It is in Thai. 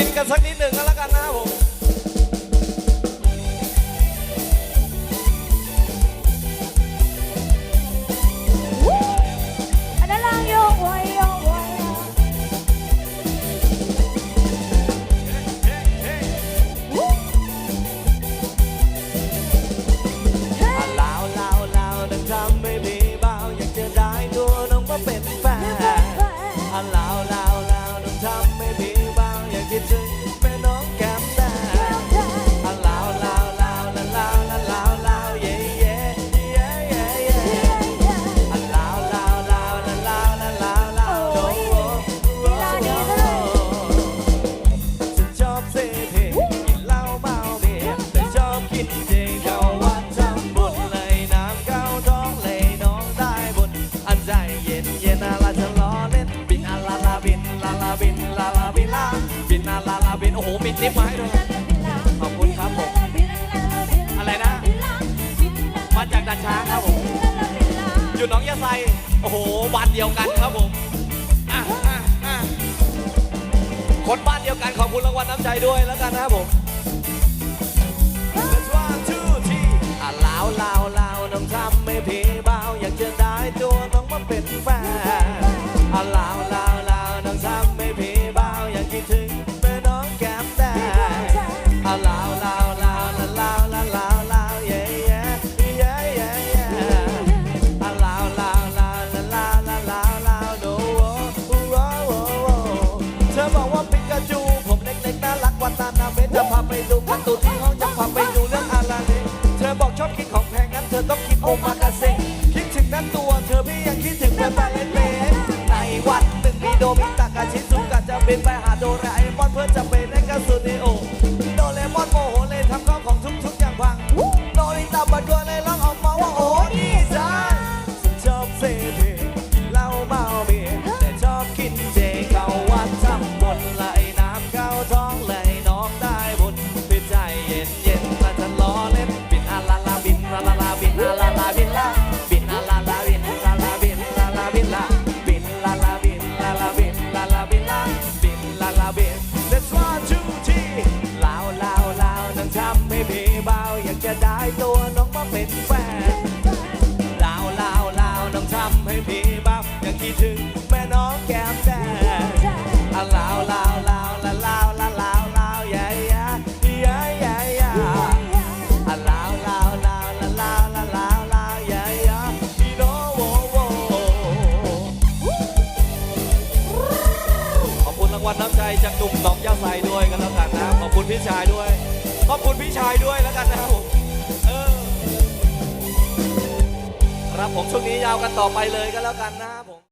บินกันสัก อ้โหมีติ๊บมาให้ด้วยขอบคุณครับผมอะไรนะ มาจากดันช้างครับผมอยู่หนองยาไซโอ้โหบ้านเดียวกันครับผมคนบ้านเดียวกันขอบคุณรางวัลน้ำใจด้วยแล้วกันนะครับผม จะพาไปดูประตูที่ห้องจะพาไปดูเรื่องอะไรเธอบอกชอบกินของแพงงั้นเธอต้องกินโอมากาเซคิดถึงนั้นตัวเธอพี่ยังคิดถึงแม่บ้านเล็กๆในวันหนึ่งมีโดมิตากาชิซุกะจะบินไปหาโดราเอมอนเพื่อจะไปเล่นกับซูนิโอ ตัวน้องมาเป็นแฟนลาวลาวลาวน้องทำให้พี่บ้ายังคิดถึงแม่น้องแก้มแดงลาวลาวลาวละลาวละลาวลาวใหญ่ใหญ่ใหญ่ลาวลาวลาวละลาวละลาวลาวใหญ่ใหญ่น้องโวโวขอบคุณรางวัลน้ำใจจากหนุ่มหนองย่าใส่ด้วยกันแล้วกันนะขอบคุณพี่ชายด้วยขอบคุณพี่ชายด้วยแล้วกันนะครับผม ผมช่วงนี้ยาวกันต่อไปเลยก็แล้วกันนะครับผม